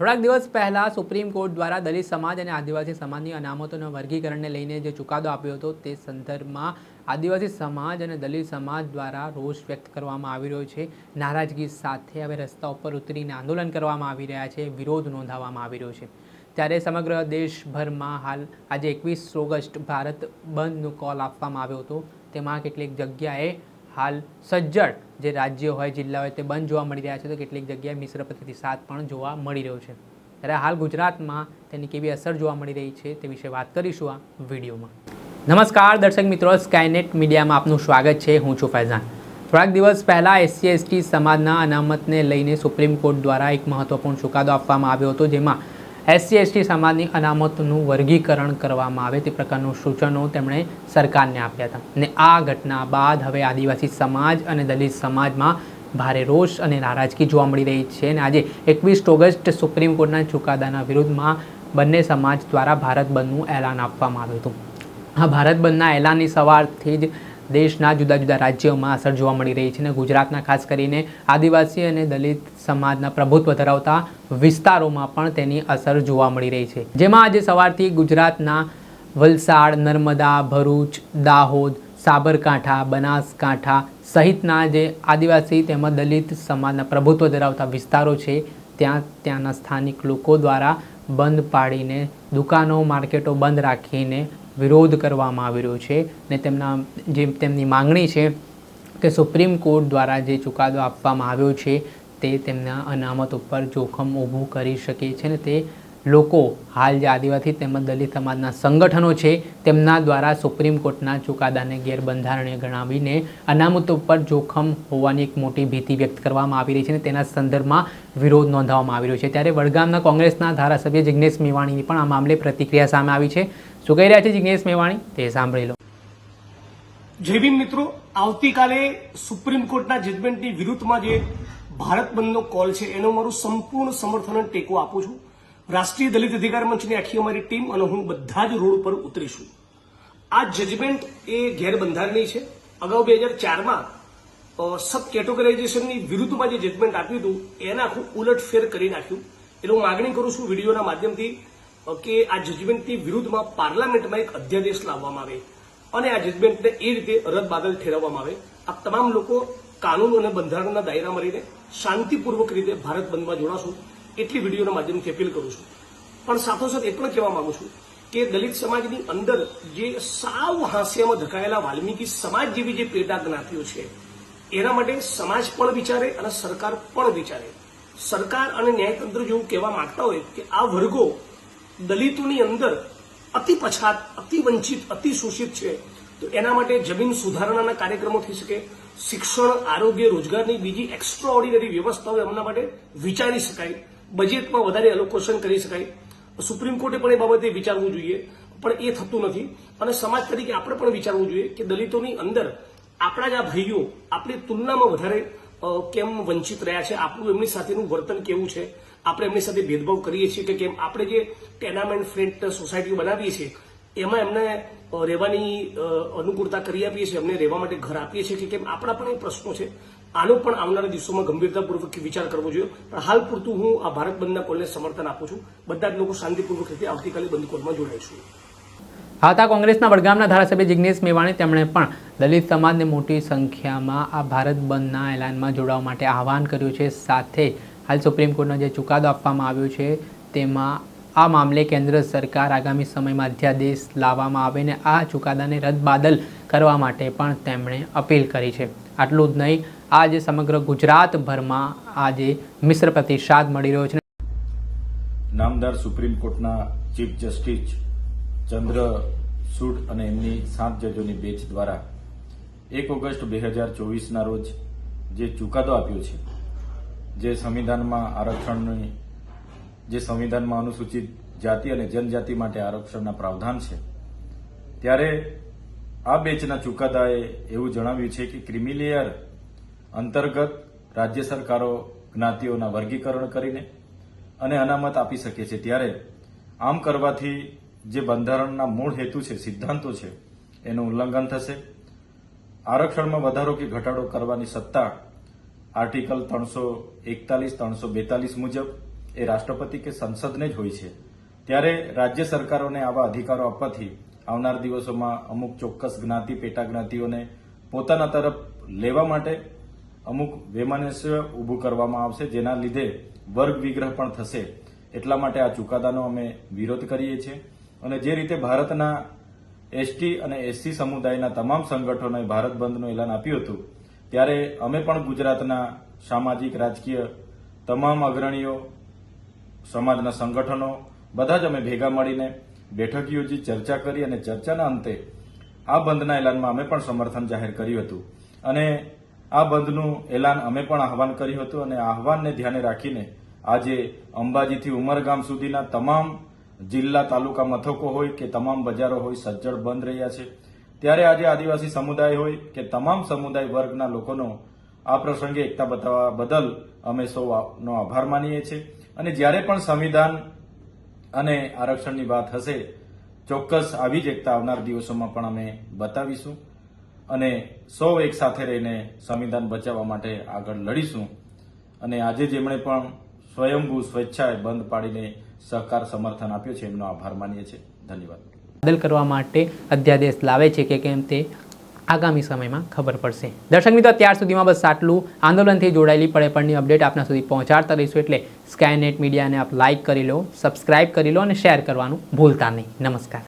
થોડાક દિવસ પહેલાં સુપ્રીમ કોર્ટ દ્વારા દલિત સમાજ અને આદિવાસી સમાજની અનામતોના વર્ગીકરણને લઈને જે ચુકાદો આપ્યો હતો, તે સંદર્ભમાં આદિવાસી સમાજ અને દલિત સમાજ દ્વારા રોષ વ્યક્ત કરવામાં આવી રહ્યો છે. નારાજગી સાથે હવે રસ્તા ઉપર ઉતરીને આંદોલન કરવામાં આવી રહ્યા છે, વિરોધ નોંધાવવામાં આવી રહ્યો છે. ત્યારે સમગ્ર દેશભરમાં હાલ આજે એકવીસ ઓગસ્ટ ભારત બંધનો કોલ આપવામાં આવ્યો હતો. તેમાં કેટલીક જગ્યાએ હાલ સજ્જડ જે રાજ્યો હોય, જિલ્લા હોય, તે બંધ જોવા મળી રહ્યા છે. તો કેટલીક જગ્યાએ મિશ્ર પ્રતિસાદ પણ જોવા મળી રહ્યો છે. ત્યારે હાલ ગુજરાતમાં તેની કેવી અસર જોવા મળી રહી છે તે વિશે વાત કરીશું આ વિડીયોમાં. નમસ્કાર દર્શક મિત્રો સ્કાયનેટ મીડિયામાં આપનું સ્વાગત છે. હું છું ફૈઝાન. થોડાક દિવસ પહેલાં એસસી, એસટી સમાજના અનામતને લઈને સુપ્રીમ કોર્ટ દ્વારા એક મહત્વપૂર્ણ ચુકાદો આપવામાં આવ્યો હતો, જેમાં એસસી એસટી સમાજની અનામતનું વર્ગીકરણ કરવામાં આવે તે પ્રકારનું સૂચનો તેમણે સરકારને આપ્યા હતા. અને આ ઘટના બાદ હવે આદિવાસી સમાજ અને દલિત સમાજમાં ભારે રોષ અને નારાજગી જોવા મળી રહી છે અને આજે એકવીસ ઓગસ્ટ સુપ્રીમ કોર્ટના ચુકાદાના વિરુદ્ધમાં બંને સમાજ દ્વારા ભારત બંધનું એલાન આપવામાં આવ્યું હતું. આ ભારત બંધના એલાનની સવારથી જ દેશના જુદા જુદા રાજ્યોમાં અસર જોવા મળી રહી છે અને ગુજરાતના ખાસ કરીને આદિવાસી અને દલિત સમાજના પ્રભુત્વ ધરાવતા વિસ્તારોમાં પણ તેની અસર જોવા મળી રહી છે. જેમાં આજે સવારથી ગુજરાતના વલસાડ, નર્મદા, ભરૂચ, દાહોદ, સાબરકાંઠા, બનાસકાંઠા સહિતના જે આદિવાસી તેમજ દલિત સમાજના પ્રભુત્વ ધરાવતા વિસ્તારો છે, ત્યાં ત્યાંના સ્થાનિક લોકો દ્વારા બંધ પાડીને દુકાનો, માર્કેટો બંધ રાખીને વિરોધ કરવામાં આવી રહ્યો છે ને તેમના જે તેમની માંગણી છે કે સુપ્રીમ કોર્ટ દ્વારા જે ચુકાદો આપવામાં આવ્યો છે તે તેમના અનામત ઉપર જોખમ ઊભું કરી શકે છે ને તે લોકો હાલ જે આદિવાસી તેમજ દલિત સમાજના સંગઠનો છે તેમના દ્વારા સુપ્રીમ કોર્ટના ચુકાદાને ગેરબંધારણીય ગણાવીને અનામત ઉપર જોખમ હોવાની એક મોટી ભીતિ વ્યક્ત કરવામાં આવી રહી છે અને તેના સંદર્ભમાં વિરોધ નોંધાવવામાં આવી રહ્યો છે. ત્યારે વડગામના કોંગ્રેસના ધારાસભ્ય જિગ્નેશ મેવાણીની પણ આ મામલે પ્રતિક્રિયા સામે આવી છે. શું કહી રહ્યા છે જિજ્ઞેશ મેવાણી? તે સાંભળી લો. જય મિત્રો, આવતીકાલે સુપ્રીમ કોર્ટના જજમેન્ટની વિરુદ્ધમાં જે ભારત બંધનો કોલ છે, એનો મારું સંપૂર્ણ સમર્થન ટેકો આપું છું. રાષ્ટ્રીય દલિત અધિકાર મંચની આખી અમારી ટીમ અને હું બધા જ રોડ પર ઉતરીશું. આ જજમેન્ટ એ ગેરબંધારણી છે. અગાઉ બે હજાર ચારમાં સબ કેટેગરાઇઝેશનની વિરુદ્ધમાં જે જજમેન્ટ આપ્યું હતું, એને આખું ઉલટફેર કરી નાખ્યું. એટલે હું માગણી કરું છું વિડીયોના માધ્યમથી કે આ જજમેન્ટની વિરુદ્ધમાં પાર્લામેન્ટમાં એક અધ્યાદેશ લાવવામાં આવે અને આ જજમેન્ટને એ રીતે રદબાદલ ઠેરવવામાં આવે. આ તમામ લોકો કાનૂન અને બંધારણના દાયરામાં રહીને શાંતિપૂર્વક રીતે ભારત બંધમાં જોડાશું. એટલી વિડીયોના માધ્યમથી અપીલ કરું છું. પણ સાથોસાથ એ પણ કહેવા માંગુ છું કે દલિત સમાજની અંદર જે સાવ હાસ્યામાં ધકાયેલા વાલ્મીકી સમાજ જેવી જે પેટા જ્ઞાતિઓ છે, એના માટે સમાજ પણ વિચારે અને સરકાર પણ વિચારે. સરકાર અને ન્યાયતંત્ર જેવું કહેવા માંગતા હોય કે આ વર્ગો દલિતોની અંદર અતિ પછાત, અતિ વંચિત, અતિ શોષિત છે. તો એના માટે જમીન સુધારણાના કાર્યક્રમો થઈ શકે, શિક્ષણ, આરોગ્ય, રોજગારની બીજી એક્સ્ટ્રા ઓર્ડિનરી વ્યવસ્થાઓ એમના માટે વિચારી શકાય. બજેટમાં વધારે એલોકેશન કરી શકાય. સુપ્રીમ કોર્ટે પણ એ બાબતે વિચારવું જોઈએ, પણ એ થતું નથી. અને સમાજ તરીકે આપણે પણ વિચારવું જોઈએ કે દલિતોની અંદર આપણા જ આ ભાઈઓ આપણી તુલનામાં વધારે કેમ વંચિત રહ્યા છે? આપણું એમની સાથેનું વર્તન કેવું છે? આપણે એમની સાથે ભેદભાવ કરીએ છીએ કે કેમ? આપણે જે ટેનામેન્ટ ફ્રેન્ટ સોસાયટીઓ બનાવીએ છીએ, એમાં એમને રહેવાની અનુકૂળતા કરી આપીએ છીએ, એમને રહેવા માટે ઘર આપીએ છીએ કે કેમ? આપણા પણ એ પ્રશ્નો છે. આનો પણ આવનારા દિવસોમાં ગંભીરતાપૂર્વક વિચાર કરવો જોઈએ. પણ હાલ પૂરતું હું આ ભારત બંધના કોલને સમર્થન આપું છું. બધા જ લોકો શાંતિપૂર્વક રીતે આવતીકાલે બંધ કોલમાં જોડાઈશું આવતા કોંગ્રેસના વડગામના ધારાસભ્ય જિગ્નેશ મેવાણી, તેમણે પણ દલિત સમાજને મોટી સંખ્યામાં આ ભારત બંધના એલાનમાં જોડાવા માટે આહવાન કર્યું છે. સાથે હાલ સુપ્રીમ કોર્ટનો જે ચુકાદો આપવામાં આવ્યો છે, તેમાં આ મામલે કેન્દ્ર સરકાર આગામી સમયમાં અધ્યાદેશ લાવવામાં આવે ને આ ચુકાદાને રદબાદલ કરવા માટે પણ તેમણે અપીલ કરી છે. આટલું જ નહીં, આજે સમગ્ર ગુજરાતભરમાં આજે મિશ્ર પ્રતિસાદ મળી રહ્યો છે નામદાર સુપ્રીમ કોર્ટના ચીફ જસ્ટિસ ચંદ્ર ચંદ્રસૂડ અને એમની સાત જજોની બેચ દ્વારા એક ઓગસ્ટ બે હજાર ચોવીસના રોજ જે ચુકાદો આપ્યો છે જે સંવિધાનમાં આરક્ષણની, જે સંવિધાનમાં અનુસૂચિત જાતિ અને જનજાતિ માટે આરક્ષણના પ્રાવધાન છે, ત્યારે આ બેચના ચુકાદાએ એવું જણાવ્યું છે કે ક્રિમિલેયર અંતર્ગત રાજ્ય સરકારો જ્ઞાતિઓના વર્ગીકરણ કરીને અને અનામત આપી શકે છે. ત્યારે આમ કરવાથી જે બંધારણના મૂળ હેતુ છે, સિદ્ધાંતો છે, એનું ઉલ્લંઘન થશે. આરક્ષણમાં વધારો કે ઘટાડો કરવાની સત્તા આર્ટિકલ ત્રણસો એકતાલીસ, ત્રણસો બેતાલીસ મુજબ એ રાષ્ટ્રપતિ કે સંસદને જ હોય છે. ત્યારે રાજ્ય સરકારોને આવા અધિકારો આપવાથી આવનાર દિવસોમાં અમુક ચોક્કસ જ્ઞાતિ, પેટા જ્ઞાતિઓને પોતાના તરફ લેવા માટે અમુક વૈમાનસ્ય ઊભું કરવામાં આવશે, જેના લીધે વર્ગ વિગ્રહ પણ થશે. એટલા માટે આ ચુકાદાનો અમે વિરોધ કરીએ છીએ. અને જે રીતે ભારતના એસટી અને એસસી સમુદાયના તમામ સંગઠનોએ ભારત બંધનું એલાન આપ્યું હતું ત્યારે અમે પણ ગુજરાતના સામાજિક, રાજકીય તમામ અગ્રણીઓ, સમાજના સંગઠનો બધા જ અમે ભેગા મળીને બેઠક યોજી ચર્ચા કરી અને ચર્ચાના અંતે આ બંધના એલાનમાં અમે પણ સમર્થન જાહેર કર્યું હતું. અને આ બંધનું એલાન અમે પણ આહવાન કર્યું હતું અને આહવાનને ધ્યાને રાખીને આજે અંબાજીથી ઉમરગામ સુધીના તમામ જિલ્લા તાલુકા મથકો હોય કે તમામ બજારો હોય સજ્જડ બંધ રહ્યા છે. ત્યારે આજે આદિવાસી સમુદાય હોય કે તમામ સમુદાય વર્ગના લોકોનો આ પ્રસંગે એકતા બતાવવા બદલ અમે સૌનો આભાર માનીએ છીએ. અને જ્યારે પણ સંવિધાન અને આરક્ષણની વાત હશે, ચોક્કસ આવી જ એકતા આવનાર દિવસોમાં પણ અમે બતાવીશું અને સૌ એક સાથે રહીને સંવિધાન બચાવવા માટે આગળ લડીશું. અને આજે જેમણે પણ સ્વયંભૂ સ્વેચ્છાએ બંધ પાડીને સહકાર સમર્થન આપ્યું છે, એમનો આભાર માનીએ છીએ. ધન્યવાદ. બદલ કરવા માટે અધ્યાદેશ લાવે છે કે કેમ તે આગામી સમયમાં ખબર પડશે. દર્શક મિત્રો, ત્યાર સુધીમાં બસ આટલું. આંદોલનથી જોડાયેલી પડે પડની અપડેટ આપના સુધી પહોંચાડતા રહીશું એટલે સ્કાયનેટ મીડિયાને આપ લાઇક કરી લો સબસ્ક્રાઇબ કરી લો અને શેર કરવાનું ભૂલતા નહીં. નમસ્કાર.